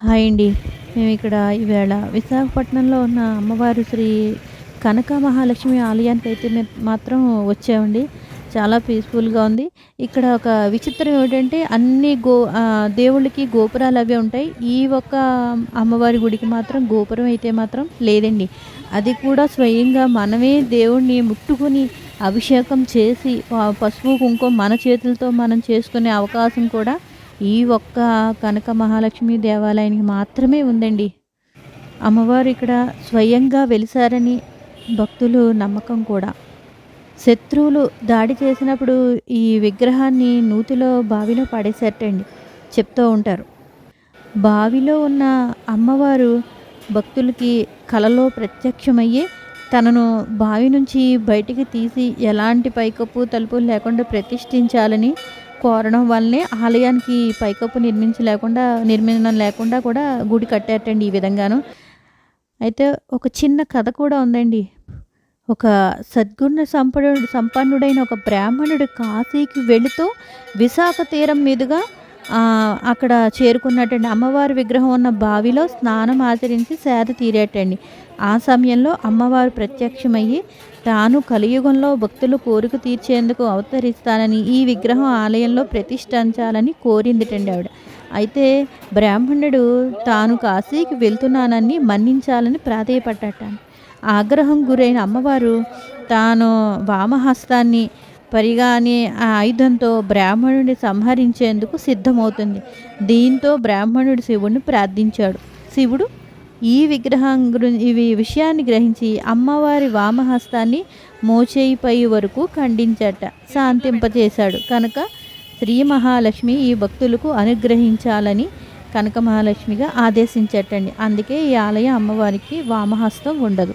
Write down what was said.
Hi అండి. మేము ఇక్కడ ఈవేళ విశాఖపట్నంలో ఉన్న అమ్మవారు శ్రీ కనక మహాలక్ష్మి ఆలయానికి అయితే మాత్రం వచ్చామండి. చాలా పీస్ఫుల్గా ఉంది. ఇక్కడ ఒక విచిత్రం ఏమిటంటే అన్ని గో దేవుళ్ళకి గోపురాలు అవే ఉంటాయి. ఈ ఒక్క అమ్మవారి గుడికి మాత్రం గోపురం అయితే మాత్రం లేదండి. అది కూడా స్వయంగా మనమే దేవుణ్ణి ముట్టుకొని అభిషేకం చేసి పసుపు కుంకుమ మన చేతులతో మనం చేసుకునే అవకాశం కూడా ఈ ఒక్క కనక మహాలక్ష్మి దేవాలయానికి మాత్రమే ఉందండి. అమ్మవారు ఇక్కడ స్వయంగా వెలిసారని భక్తులు నమ్మకం కూడా. శత్రువులు దాడి చేసినప్పుడు ఈ విగ్రహాన్ని నూతిలో బావిలో పడేసేటండి చెప్తూ ఉంటారు. బావిలో ఉన్న అమ్మవారు భక్తులకి కలలో ప్రత్యక్షమయ్యి తనను బావి నుంచి బయటికి తీసి ఎలాంటి పైకప్పు తలుపులు లేకుండా ప్రతిష్ఠించాలని కోరడం వల్లనే ఆలయానికి పైకప్పు నిర్మించలేకుండా నిర్మించడం లేకుండా కూడా గుడి కట్టారటండి ఈ విధంగాను. అయితే ఒక చిన్న కథ కూడా ఉందండి. ఒక సద్గుణ సంపన్నుడు సంపన్నుడైన ఒక బ్రాహ్మణుడు కాశీకి వెళుతూ విశాఖ తీరం మీదుగా అక్కడ చేరుకున్నట్టండి. అమ్మవారి విగ్రహం ఉన్న బావిలో స్నానం ఆచరించి సేద తీరేటండి. ఆ సమయంలో అమ్మవారు ప్రత్యక్షమయ్యి తాను కలియుగంలో భక్తులు కోరిక తీర్చేందుకు అవతరిస్తానని ఈ విగ్రహం ఆలయంలో ప్రతిష్ఠించాలని కోరిందిటండి ఆవిడ. అయితే బ్రాహ్మణుడు తాను కాశీకి వెళ్తున్నానని మన్నించాలని ప్రాధేయపడ్డట. ఆగ్రహం గురైన అమ్మవారు తాను వామహస్తాన్ని పరిగానే ఆ ఆయుధంతో బ్రాహ్మణుడిని సంహరించేందుకు సిద్ధమవుతుంది. దీంతో బ్రాహ్మణుడు శివుడిని ప్రార్థించాడు. శివుడు ఈ విగ్రహం ఇవి విషయాన్ని గ్రహించి అమ్మవారి వామహస్తాన్ని మోచేయిపై వరకు ఖండించట శాంతింపజేశాడు కనుక శ్రీ మహాలక్ష్మి ఈ భక్తులకు అనుగ్రహించాలని కనక మహాలక్ష్మిగా ఆదేశించటండి. అందుకే ఈ ఆలయ అమ్మవారికి వామహస్తం ఉండదు.